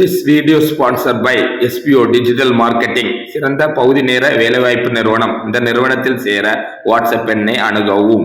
This video sponsor by SPO digital marketing சிறந்த பகுதி நேர வேலைவாய்ப்பு நிறுவனம். இந்த நிறுவனத்தில் சேர வாட்ஸ்அப் எண்ணை அணுகவும்.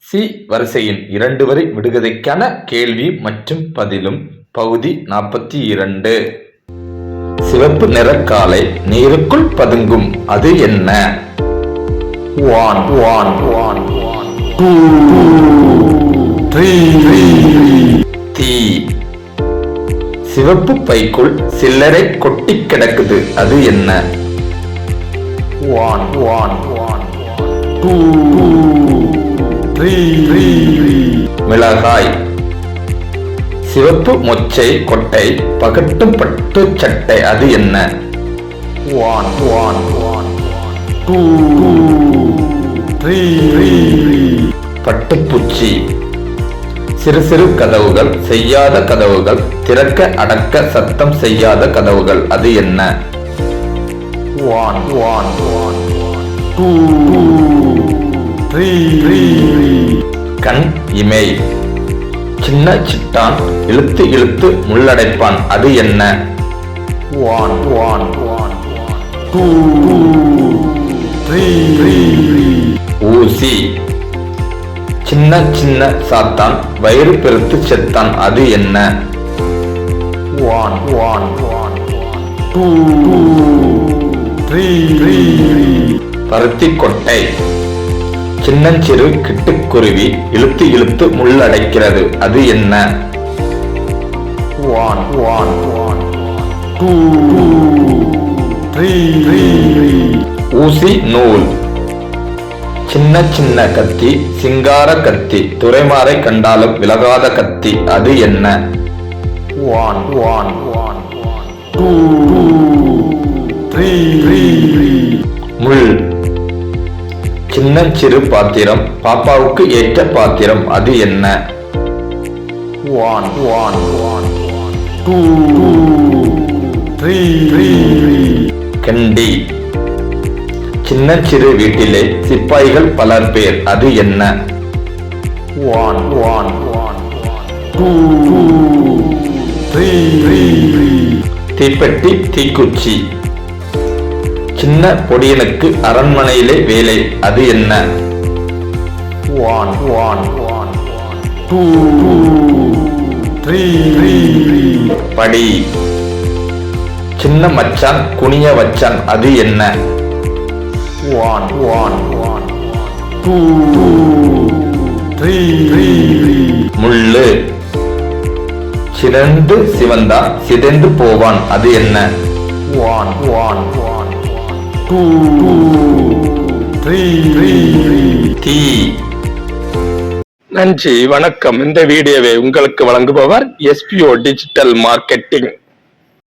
சி வரிசையின் இரண்டு வரி விடுகதைக்கான கேள்வி மற்றும் பதிலும் பகுதி நாற்பத்தி இரண்டு. சிவப்பு நிற காலை நீருக்குள் பதுங்கும் அது என்ன? One one one two three. தீ. சிவப்பு பைக்குள் சில்லறை கொட்டி கிடக்குது அது என்ன? ஒன் ஒன் ஒன் டூ மிளகாய். சிவப்பு மொச்சை கொட்டை பகட்டும் பட்டு சட்டை அது என்ன? One one one two three பட்டுப்பூச்சி. சிறு சிறு கதவுகள் செய்யாத கதவுகள் திறக்க அடக்க சத்தம் செய்யாத கதவுகள் அது என்ன? ஒன் ஒன் ஒன் டூ கண் இமை. சின்ன சிட்டான் இழுத்து இழுத்து முள்ளடைப்பான். அது என்ன? ஒன் ஒன் ஒன் டூ ஊசி. சின்ன சின்ன சாத்தான் வயிறு பெருத்து செத்தான். அது என்ன? ஒன் ஒன் டூ பருத்தி கொட்டை சின்னஞ்சிறு கிட்டுக்குருவி இழுத்து இழுத்து முள்ளடைக்கிறது. அது என்ன? ஒன் ஒன் ஒன் டூ ஊசி நூல். சின்ன சின்ன கத்தி சிங்கார கத்தி துறைமாறை கண்டாலும் விலகாத கத்தி அது என்ன? ஒன் ஒன் ஒன் டூ முள். சின்னஞ்சிறு பாத்திரம் பாப்பாவுக்கு ஏற்ற பாத்திரம் அது என்ன? ஒன் ஒன் ஒன் டூ கண்டி. சின்னஞ்சிறு வீட்டிலே சிப்பாய்கள் பலர் பேர் அது என்ன? தீப்பெட்டி தீக்குச்சி. சின்ன பொடியனுக்கு அரண்மனையிலே வேலை. அது என்ன? ஒன் ஒன் ஒன் டூ படி. சின்ன மச்சான் குனிய வச்சான் அது என்ன? ஒன் ஒன் ஒன் டூ முள்ளு. சிறந்து சிவந்தா சிதைந்து போவான் அது என்ன? ஒன் ஒன் ஒன் டூ நன்றி வணக்கம். இந்த வீடியோவை உங்களுக்கு வழங்குபவர் எஸ்பிஓ டிஜிட்டல் மார்க்கெட்டிங்